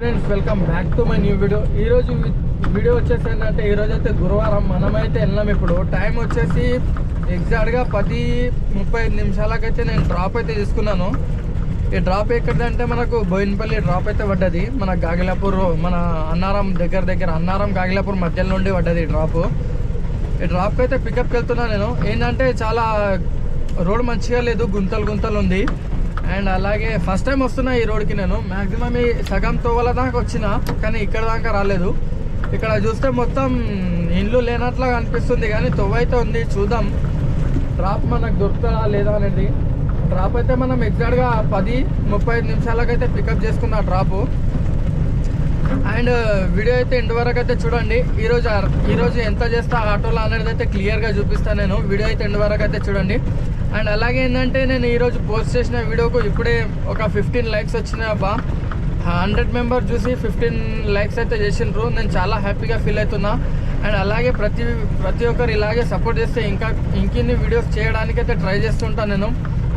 Friends welcome back to my new video ఈ రోజు video వచ్చేసి ఏంటంటే ఈ అయితే గురువారం మనమైతే వెళ్ళాం ఇప్పుడు. టైం వచ్చేసి ఎగ్జాక్ట్గా పది ముప్పై ఐదు నిమిషాలకైతే నేను డ్రాప్ అయితే తీసుకున్నాను. ఈ డ్రాప్ ఎక్కడంటే మనకు బోయినపల్లి డ్రాప్ అయితే పడ్డది. మన గాగిలాపూర్ మన అన్నారం దగ్గర దగ్గర అన్నారం గాగిలాపూర్ మధ్యలో నుండి పడ్డది ఈ డ్రాప్ ఈ డ్రాప్కి అయితే పికప్కి వెళ్తున్నా నేను. ఏంటంటే చాలా రోడ్ మంచిగా లేదు గుంతలు గుంతలు ఉంది. అండ్ అలాగే ఫస్ట్ టైం వస్తున్నా ఈ రోడ్కి నేను. మ్యాక్సిమం ఈ సగం తోవల దాకా వచ్చిన కానీ ఇక్కడ దాకా రాలేదు. ఇక్కడ చూస్తే మొత్తం ఇల్లు లేనట్లా అనిపిస్తుంది కానీ తొవ్వైతే అయితే ఉంది చూద్దాం. డ్రాప్ మనకు దొరుకుతుందా లేదా అనేది. డ్రాప్ అయితే మనం ఎగ్జాక్ట్గా పది ముప్పై ఐదు నిమిషాలకైతే పికప్ చేసుకున్న డ్రాపు అండ్ వీడియో అయితే ఇంటి వరకు అయితే చూడండి. ఈరోజు ఈరోజు ఎంత చేస్తా ఆటోలో అనేది అయితే క్లియర్గా చూపిస్తాను నేను. వీడియో అయితే ఇంటి వరకు అయితే చూడండి. అండ్ అలాగే ఏంటంటే నేను ఈరోజు పోస్ట్ చేసిన వీడియోకు ఇప్పుడే ఒక ఫిఫ్టీన్ లైక్స్ వచ్చినాయి అబ్బా. హండ్రెడ్ మెంబర్ చూసి ఫిఫ్టీన్ లైక్స్ అయితే చేసిండ్రు. నేను చాలా హ్యాపీగా ఫీల్ అవుతున్నా. అండ్ అలాగే ప్రతి ప్రతి ఒక్కరు ఇలాగే సపోర్ట్ చేస్తే ఇంకా ఇంకిన్ని వీడియోస్ చేయడానికి అయితే ట్రై చేస్తుంటాను నేను.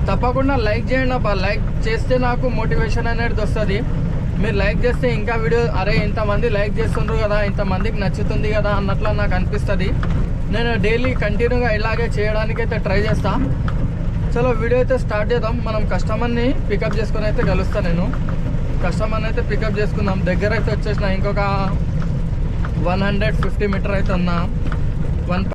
తప్పకుండా లైక్ చేయండి అబ్బా. లైక్ చేస్తే నాకు మోటివేషన్ అనేది వస్తుంది. మీరు లైక్ చేస్తే ఇంకా వీడియో అరే ఇంతమంది లైక్ చేస్తుండ్రు కదా ఇంతమందికి నచ్చుతుంది కదా అన్నట్లు నాకు అనిపిస్తుంది. నేను డైలీ కంటిన్యూగా ఇలాగే చేయడానికి అయితే ట్రై చేస్తాను చలో వీడియో అయితే స్టార్ట్ చేద్దాం. మనం కస్టమర్ని పికప్ చేసుకుని అయితే కలుస్తాను నేను. కస్టమర్ని అయితే పికప్ చేసుకుందాం. దగ్గర అయితే వచ్చేసిన ఇంకొక వన్ హండ్రెడ్ ఫిఫ్టీ మీటర్ అయితే ఉన్నా. వన్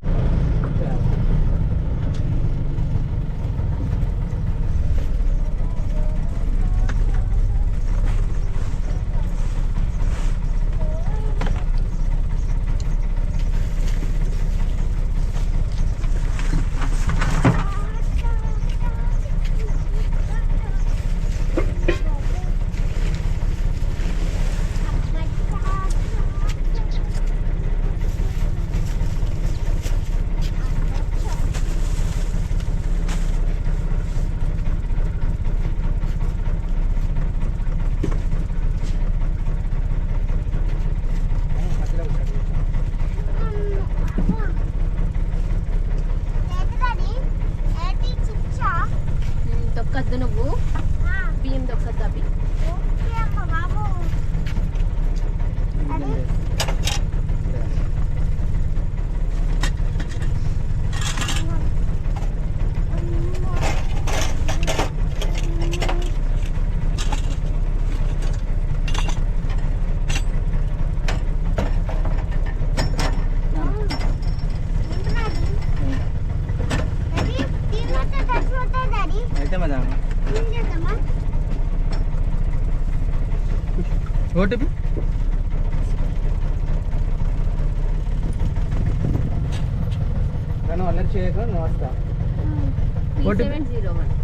ఓటీపీ కానీ వాళ్ళకి చేయక నువ్వు వస్తా.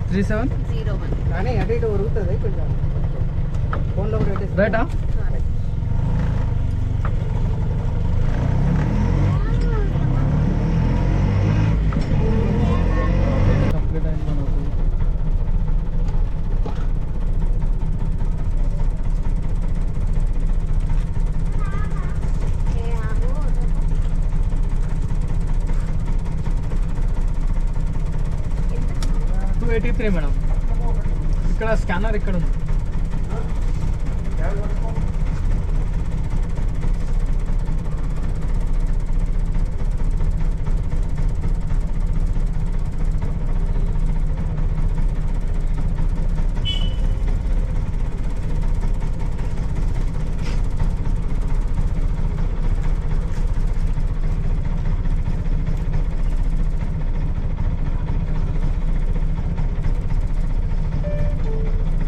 త్రీ? సెవెన్? కానీ అటు ఇటు ఉరుగుతుంది కొంచెం. ఫోన్లో కూడా పెట్టేసి రైటా కంప్లీట్ అయింది మనకు టూ ఎయిటీ త్రీ మేడం. ఇక్కడ స్కానర్ ఇక్కడ ఉంది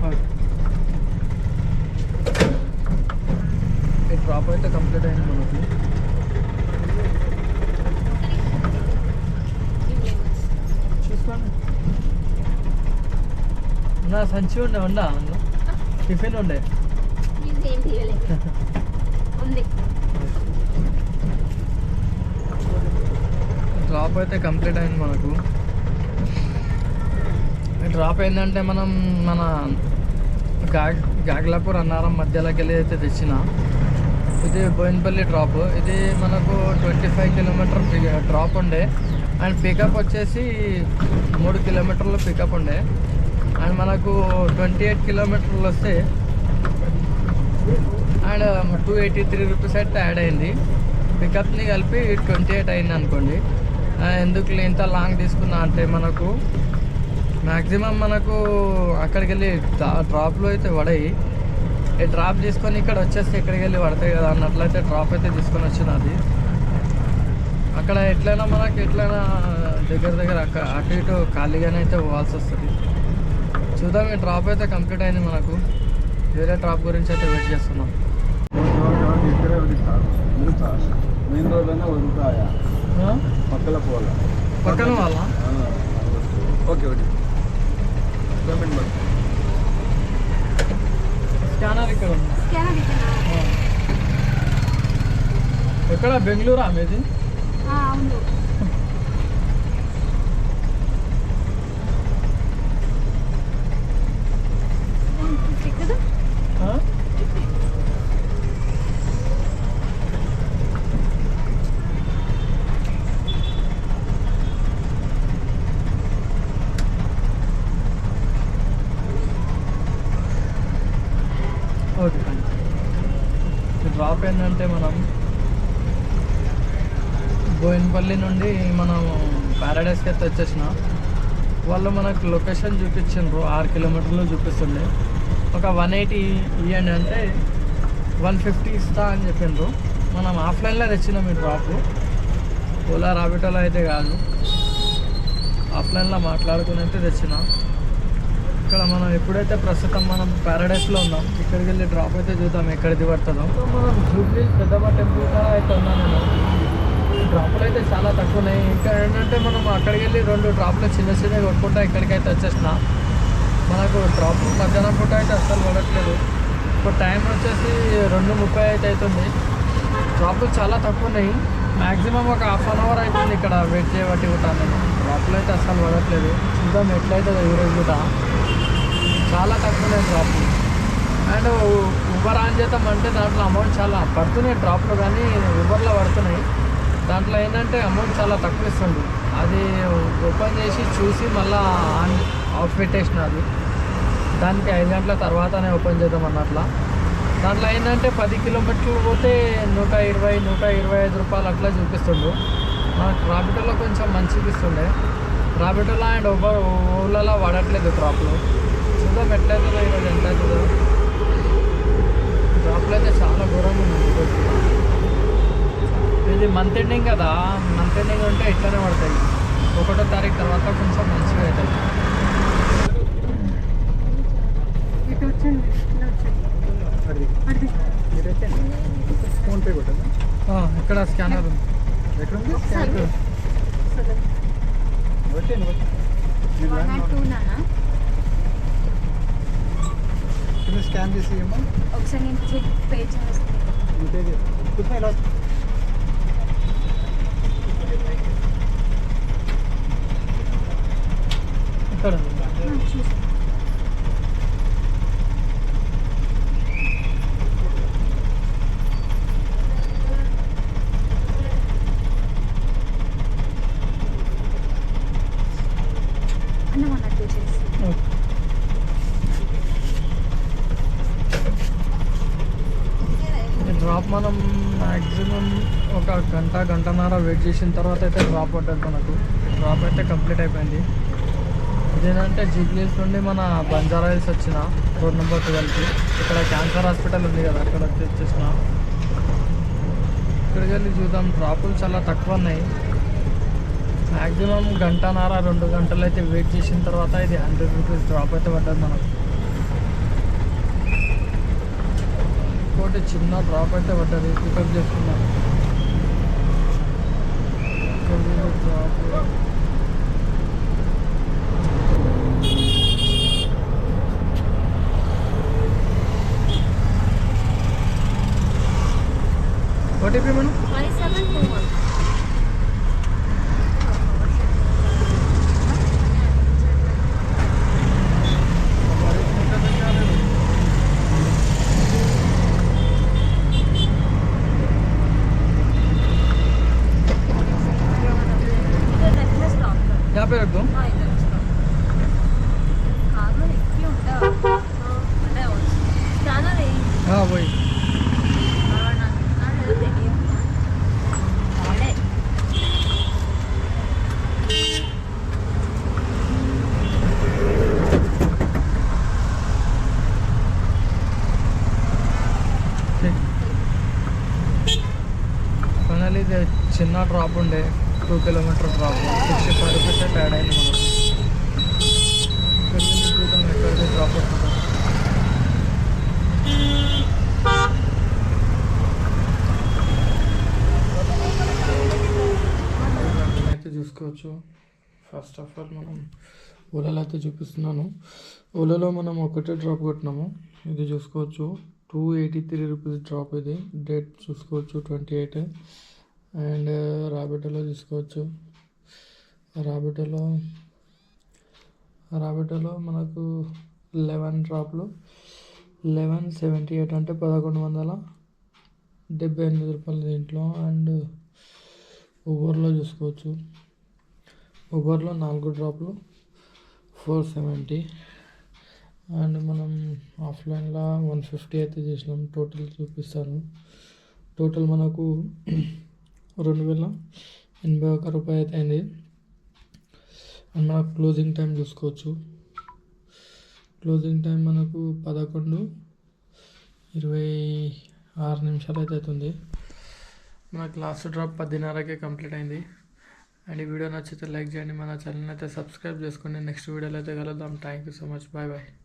ఓకే. ఈ డ్రాప్ అయితే కంప్లీట్ అయింది మనకు చూసుకోండి నా సంచి ఉండే ఉండా? టిఫిన్ ఉండే. డ్రాప్ అయితే కంప్లీట్ అయింది మనకు. డ్రాప్ ఏంటంటే మనం మన గాగ్ గాగ్లాపూర్ అన్నారం మధ్యలోకి వెళ్ళి అయితే తెచ్చిన. ఇది బోయినపల్లి డ్రాప్. ఇది మనకు ట్వంటీ ఫైవ్ కిలోమీటర్ డ్రాప్ ఉండే. అండ్ పికప్ వచ్చేసి మూడు కిలోమీటర్లు పికప్ ఉండే. అండ్ మనకు ట్వంటీ ఎయిట్ కిలోమీటర్లు వస్తే and two eighty three rupees అయితే యాడ్ అయింది. పికప్ని కలిపి ట్వంటీ ఎయిట్ అయింది అనుకోండి. ఎందుకు ఇంత లాంగ్ తీసుకున్నా అంటే మనకు మ్యాక్సిమం మనకు అక్కడికి వెళ్ళి డ్రాప్లో అయితే పడాయి. ఈ డ్రాప్ తీసుకొని ఇక్కడ వచ్చేస్తే ఇక్కడికి వెళ్ళి పడతాయి కదా అన్నట్లయితే డ్రాప్ అయితే తీసుకొని వచ్చినది అక్కడ ఎట్లయినా మనకి ఎట్లయినా దగ్గర దగ్గర అక్క అటు ఇటు ఖాళీగానే అయితే పోవాల్సి వస్తుంది. చూద్దాం ఈ డ్రాప్ అయితే కంప్లీట్ అయింది మనకు. వేరే డ్రాప్ గురించి అయితే వెయిట్ చేస్తున్నాం. ఇక్కడే వదిలిస్తారు మిగతా మెయిన్ రోడ్లోనే వదులుతాయా ఆ? పక్కల పోవాలా పక్కన వాళ్ళ? ఓకే ఓకే స్కానర్ ఇక్కడ. ఉంది. ఎక్కడ? బెంగళూరు మీది? అవును కదా ఆ? ఓకే ఈ డ్రాప్ ఏంటంటే మనం బోయినపల్లి నుండి మనం ప్యారడైస్కి అయితే వచ్చేసిన. వాళ్ళు మనకు లొకేషన్ చూపించిండ్రు ఆరు కిలోమీటర్లు చూపిస్తుండే. ఒక వన్ ఎయిటీ ఇవ్వండి అంటే వన్ ఫిఫ్టీ ఇస్తా అని చెప్పిండ్రు. మనం ఆఫ్లైన్లో తెచ్చినాం ఈ డ్రాప్. ఓలా రాబిటోలో అయితే కాదు. ఆఫ్లైన్లో మాట్లాడుకుని అయితే తెచ్చినాం. ఇక్కడ మనం ఎప్పుడైతే ప్రస్తుతం మనం ప్యారడైస్లో ఉన్నాం ఇక్కడికి వెళ్ళి డ్రాప్ అయితే చూద్దాం ఎక్కడిది పడుతుందో మనం జూబ్లీ పెద్దమ్మ టెంపుల్ అయితే ఉన్నాను నేను డ్రాపులు అయితే చాలా తక్కువ ఉన్నాయి ఇంకా ఏంటంటే మనం అక్కడికి వెళ్ళి రెండు డ్రాపులు చిన్న చిన్నవి కొట్టుకుంటా ఇక్కడికైతే వచ్చేసిన. మనకు డ్రాపులు మధ్యాహ్నం పూట అయితే అస్సలు పడట్లేదు. ఇప్పుడు టైం వచ్చేసి రెండు ముప్పై అయితే అవుతుంది డ్రాపులు చాలా తక్కువ ఉన్నాయి మ్యాక్సిమం ఒక హాఫ్ అన్ అవర్ అవుతుంది ఇక్కడ వెయిట్ చేయబట్టి కూడా. నేను డ్రాపులు అయితే అస్సలు పడట్లేదు. చూద్దాం ఎట్లయితే ఈరోజు కూడా. చాలా తక్కువ ఉన్నాయి డ్రాప్లు. అండ్ ఉబర్ ఆన్ చేద్దాం అంటే దాంట్లో అమౌంట్ చాలా పడుతున్నాయి డ్రాప్లు. కానీ ఉబర్లో పడుతున్నాయి. దాంట్లో ఏంటంటే అమౌంట్ చాలా తక్కువ ఇస్తుంది అది ఓపెన్ చేసి చూసి మళ్ళీ ఆన్ ఆఫ్ పెట్టేసిన అది. దానికి ఐదు గంటల తర్వాతనే ఓపెన్ చేద్దాం అన్నట్లా. దాంట్లో ఏంటంటే పది కిలోమీటర్లు పోతే నూట ఇరవై నూట ఇరవై ఐదు రూపాయలు అట్లా చూపిస్తుండు. మనకు రాబిటోలో కొంచెం మంచిగా ఇస్తుండే రాబిటోలో అండ్ ఓబర్ ఓలలో వాడట్లేదు క్రాప్లో చూద్దాం ఎట్లయితుందో ఈరోజు ఎంత అవుతుందో. డ్రాప్లు అయితే చాలా ఘోరంగా ఉంది ఈరోజు ఇది మంత్ ఎండింగ్ కదా. మంత్ ఎండింగ్ ఉంటే ఇట్లానే పడతాయి. ఒకటో తారీఖు తర్వాత కొంచెం మంచిగా మీరైతే ఫోన్పే ఇక్కడ స్కానర్ ఉంది. ఎక్కడ స్కాన్ చేసి ఒకసారి నేను చెక్ పే చేస్తాను ఇంకేది కూర్చో ఇలా ఇక్కడ ఉంది. చూసి అన్న వన్ నాట్ టూ చేసి ఓకే. ఈ డ్రాప్ మనం మ్యాక్సిమం ఒక గంట గంటన్నర వెయిట్ చేసిన తర్వాత అయితే డ్రాప్ పడ్డది మనకు. డ్రాప్ అయితే కంప్లీట్ అయిపోయింది. ఇదేంటంటే జీపీఎస్ నుండి మన బంజారా హిల్స్ వచ్చిన రోడ్ నెంబర్ ట్వెల్వ్కి ఇక్కడ క్యాన్సర్ హాస్పిటల్ ఉంది కదా అక్కడ వచ్చి వచ్చేసిన. ఇక్కడికి వెళ్ళి చూద్దాం. డ్రాపులు చాలా తక్కువ ఉన్నాయి. మ్యాక్సిమం గంటన్నర రెండు గంటలు అయితే వెయిట్ చేసిన తర్వాత ఇది హండ్రెడ్ రూపీస్ డ్రాప్ అయితే పడ్డది మనకు. ఇంకోటి చిన్న డ్రాప్ అయితే పడ్డది. పికప్ చేసుకున్నాం డ్రాప్ what AP Manu? 4721. यहाँ पे रख दो हाँ हाँ वही हाँ, చిన్న డ్రాప్ ఉండే two kilometer drop sixty five rupees అయితే యాడ్ అయింది మనం డ్రాప్ అయితే చూసుకోవచ్చు. ఫస్ట్ ఆఫ్ ఆల్ మనం ఓలాలో అయితే చూపిస్తున్నాను. ఓలాలో మనం ఒకటే డ్రాప్ కొట్టినాము. ఇది చూసుకోవచ్చు. Two eighty three rupees drop ఇది. డేట్ చూసుకోవచ్చు ట్వంటీ ఎయిట్ అండ్ రాబిటోలో చూసుకోవచ్చు రాబిటోలో రాబిటోలో మనకు లెవెన్ డ్రాప్లు. లెవెన్ సెవెంటీ ఎయిట్ అంటే పదకొండు వందల డెబ్బై ఎనిమిది రూపాయలు దీంట్లో. అండ్ ఊబర్లో చూసుకోవచ్చు. ఊబర్లో నాలుగు డ్రాప్లు ఫోర్ సెవెంటీ. అండ్ మనం ఆఫ్లైన్లో వన్ ఫిఫ్టీ అయితే చేసినాం. టోటల్ చూపిస్తాను. టోటల్ మనకు రెండు వేల ఎనభై ఒక్క రూపాయి అయితే అయింది. అండ్ మనకు క్లోజింగ్ టైం చూసుకోవచ్చు. క్లోజింగ్ టైం మనకు పదకొండు ఇరవై ఆరు నిమిషాలు అయితే అవుతుంది. మనకు లాస్ట్ డ్రాప్ పదిన్నరకే కంప్లీట్ అయింది. అండ్ ఈ వీడియో నచ్చితే లైక్ చేయండి. మన ఛానల్ అయితే సబ్స్క్రైబ్ చేసుకోండి నెక్స్ట్ వీడియోలో అయితే కలుద్దాం. Thank you so much bye bye